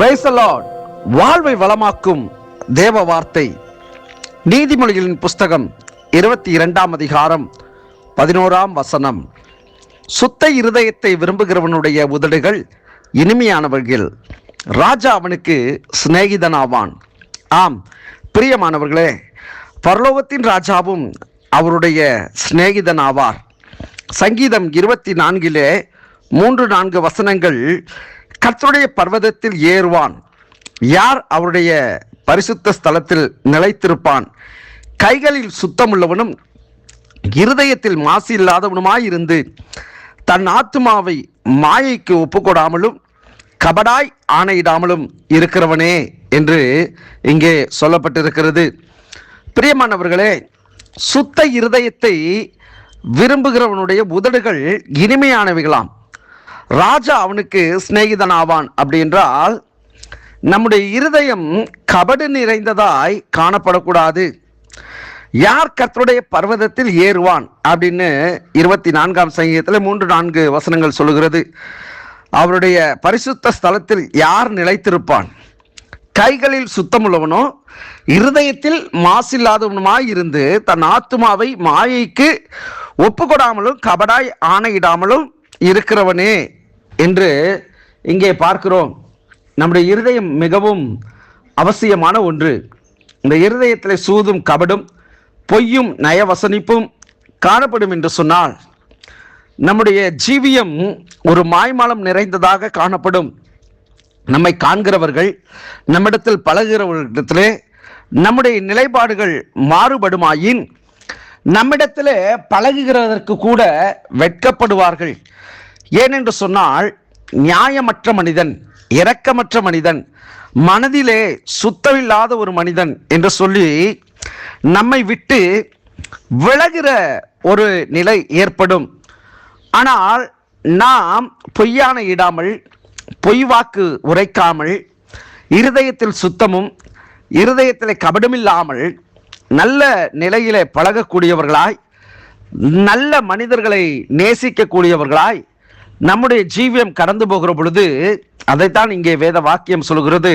Praise வாழ்வை வளமாக்கும் தேவ வார்த்தை. நீதிமொழிகளின் புஸ்தகம் இருபத்தி இரண்டாம் அதிகாரம் பதினோராம் வசனம். சுத்த இருதயத்தை விரும்புகிறவனுடைய உதடுகள் இனிமையானவர்கள். ராஜா அவனுக்கு சிநேகிதனாவான். ஆம் பிரியமானவர்களே பரலோகத்தின் ராஜாவும் அவருடைய சிநேகிதனாவார். சங்கீதம் இருபத்தி நான்கிலே மூன்று நான்கு வசனங்கள் கர்த்தருடைய பர்வதத்தில் ஏறுவான். யார் அவருடைய பரிசுத்த ஸ்தலத்தில் நிலைத்திருப்பான்? கைகளில் சுத்தமுள்ளவனும் இருதயத்தில் மாசு இல்லாதவனுமாயிருந்து தன் ஆத்துமாவை மாயைக்கு ஒப்புக்கொடாமலும் கபடாய் ஆணையிடாமலும் இருக்கிறவனே என்று இங்கே சொல்லப்பட்டிருக்கிறது. பிரியமானவர்களே சுத்த இருதயத்தை விரும்புகிறவனுடைய உதடுகள் இனிமையானவைகளாம். ராஜா அவனுக்கு சிநேகிதனாவான் அப்படி என்றால் நம்முடைய இருதயம் கபடு நிறைந்ததாய் காணப்படக்கூடாது. யார் கர்த்தருடைய பர்வதத்தில் ஏறுவான்? அப்படின்னு இருபத்தி நான்காம் சங்கீதத்தில் மூன்று நான்கு வசனங்கள் சொல்லுகிறது. அவருடைய பரிசுத்த ஸ்தலத்தில் யார் நிலைத்திருப்பான்? கைகளில் சுத்தமுள்ளவனோ இருதயத்தில் மாசில்லாதவனுமாய் இருந்து தன் ஆத்துமாவை மாயைக்கு ஒப்புக்கொடாமலும் கபடாய் ஆணையிடாமலும் இருக்கிறவனே. என்று இங்கே பார்க்கிறோம். நம்முடைய இருதயம் மிகவும் அவசியமான ஒன்று. இந்த இருதயத்தில் சூதும் கபடும் பொய்யும் நயவசனிப்பும் காணப்படும் என்று சொன்னால் நம்முடைய ஜீவியம் ஒரு மாய்மாலம் நிறைந்ததாக காணப்படும். நம்மை காண்கிறவர்கள் நம்மிடத்தில் பழகிறவர்களிடத்திலே நம்முடைய நிலைப்பாடுகள் மாறுபடுமாயின் நம்மிடத்தில் பழகுகிறதற்கு கூட வெட்கப்படுவார்கள். ஏனென்று சொன்னால் நியாயமற்ற மனிதன் இரக்கமற்ற மனிதன் மனதிலே சுத்தமில்லாத ஒரு மனிதன் என்று சொல்லி நம்மை விட்டு விலகிற ஒரு நிலை ஏற்படும். ஆனால் நாம் பொய்யான இடாமல் பொய் வாக்கு உரைக்காமல் இருதயத்தில் சுத்தமும் இருதயத்தில் கபடமில்லாமல் நல்ல நிலையிலே பழகக்கூடியவர்களாய் நல்ல மனிதர்களை நேசிக்கக்கூடியவர்களாய் நம்முடைய ஜீவியம் கடந்து போகிற பொழுது அதைத்தான் இங்கே வேத வாக்கியம் சொல்கிறது.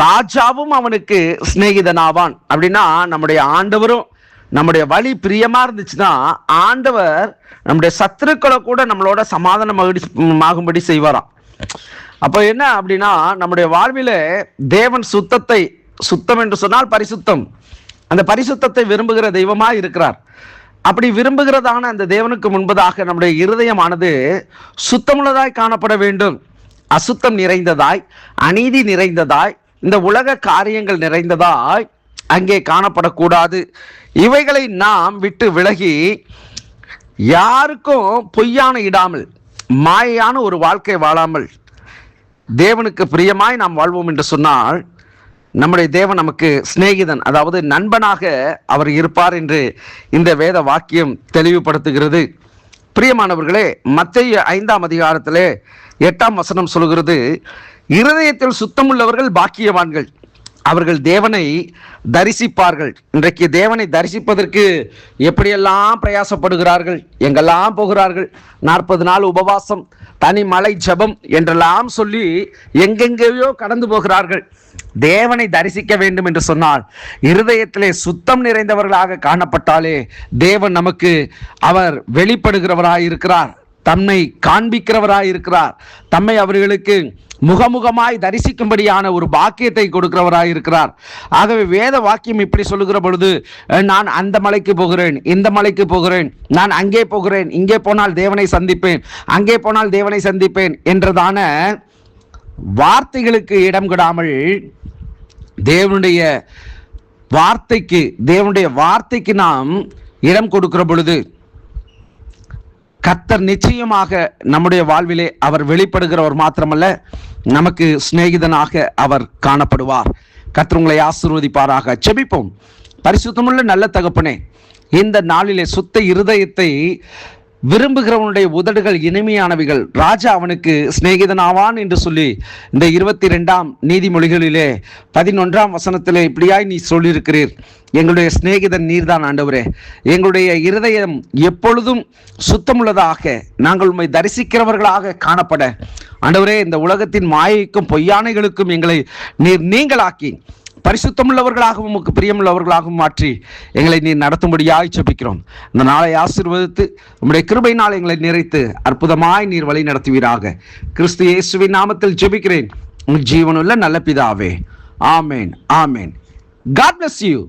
ராஜாவும் அவனுக்கு சிநேகிதனாவான். அப்படின்னா நம்முடைய ஆண்டவரும் நம்முடைய வழி பிரியமா இருந்துச்சுன்னா ஆண்டவர் நம்முடைய சத்துருக்களை கூட நம்மளோட சமாதானம் ஆகும்படி செய்வாராம். அப்போ என்ன அப்படின்னா நம்முடைய வாழ்வில தேவன் சுத்தத்தை சுத்தம் என்று சொன்னால் பரிசுத்தம். அந்த பரிசுத்தத்தை விரும்புகிற தெய்வமாக இருக்கிறார். அப்படி விரும்புகிறதான அந்த தேவனுக்கு முன்பதாக நம்முடைய இருதயமானது சுத்தமுள்ளதாய் காணப்பட வேண்டும். அசுத்தம் நிறைந்ததாய் அநீதி நிறைந்ததாய் இந்த உலக காரியங்கள் நிறைந்ததாய் அங்கே காணப்படக்கூடாது. இவைகளை நாம் விட்டு விலகி யாருக்கும் பொய்யான இடாமல் மாயான ஒரு வாழ்க்கை வாழாமல் தேவனுக்கு பிரியமாய் நாம் வாழ்வோம் என்று சொன்னால் நம்முடைய தேவன் நமக்கு சிநேகிதன் அதாவது நண்பனாக அவர் இருப்பார் என்று இந்த வேத வாக்கியம் தெளிவுபடுத்துகிறது. பிரியமானவர்களே மத்திய ஐந்தாம் அதிகாரத்திலே எட்டாம் வசனம் சொல்கிறது இருதயத்தில் சுத்தமுள்ளவர்கள் பாக்கியவான்கள். அவர்கள் தேவனை தரிசிப்பார்கள். இன்றைக்கு தேவனை தரிசிப்பதற்கு எப்படியெல்லாம் பிரயாசப்படுகிறார்கள் எங்கெல்லாம் போகிறார்கள் நாற்பது நாள் உபவாசம் தனி மலை ஜபம் என்றெல்லாம் சொல்லி எங்கெங்கேயோ கடந்து போகிறார்கள். தேவனை தரிசிக்க வேண்டும் என்று சொன்னால் இருதயத்திலே சுத்தம் நிறைந்தவர்களாக காணப்பட்டாலே தேவன் நமக்கு அவர் வெளிப்படுகிறவராய் இருக்கிறார் தம்மை காண்பிக்கிறவராய் இருக்கிறார் தம்மை அவர்களுக்கு முகமுகமாய் தரிசிக்கும்படியான ஒரு பாக்கியத்தை கொடுக்கிறவராய் இருக்கிறார். ஆகவே வேத வாக்கியம் இப்படி சொல்லுகிற பொழுது நான் அந்த மலைக்கு போகிறேன் இந்த மலைக்கு போகிறேன் நான் அங்கே போகிறேன் இங்கே போனால் தேவனை சந்திப்பேன் அங்கே போனால் தேவனை சந்திப்பேன் என்றதான வார்த்தைகளுக்கு இடம் கொடாமல் தேவனுடைய வார்த்தைக்கு தேவனுடைய வார்த்தைக்கு நாம் இடம் கொடுக்கிற பொழுது கத்தர் நிச்சயமாக நம்முடைய வாழ்விலே அவர் வெளிப்படுகிறவர் மாத்திரமல்ல நமக்கு சிநேகிதனாக அவர் காணப்படுவார். கத்திரங்களை ஆசிர்வதிப்பாராக. செபிப்போம் பரிசுத்தமுள்ள நல்ல தகப்பனே இந்த நாளிலே சுத்த இருதயத்தை விரும்புகிறவனுடைய உதடுகள் இனிமையானவைகள். ராஜா அவனுக்கு சிநேகிதனாவான் என்று சொல்லி இந்த இருபத்தி ரெண்டாம் நீதிமொழிகளிலே பதினொன்றாம் வசனத்திலே இப்படியாய் நீ சொல்லியிருக்கிறீர். எங்களுடைய சிநேகிதன் நீர்தான் ஆண்டவரே. எங்களுடைய இருதயம் எப்பொழுதும் சுத்தமுள்ளதாக நாங்கள் உம்மை தரிசிக்கிறவர்களாக காணப்பட. ஆண்டவரே இந்த உலகத்தின் மாயைக்கும் பொய்யானைகளுக்கும் எங்களை நீர் நீங்களாக்கி பரிசுத்தமுள்ளவர்களாகவும் உமக்கு பிரியமுள்ளவர்களாகவும் மாற்றி எங்களை நீர் நடத்தும்படியாய் ஜெபிக்கிறோம். இந்த நாளை ஆசீர்வதித்து உம்முடைய கிருபை நாள் எங்களை நிறைத்து அற்புதமாய் நீர் வழி நடத்துவீராக. கிறிஸ்து இயேசுவின் நாமத்தில் ஜெபிக்கிறேன். உன் ஜீவனுள்ள நல்ல பிதாவே. ஆமேன் ஆமேன். God bless you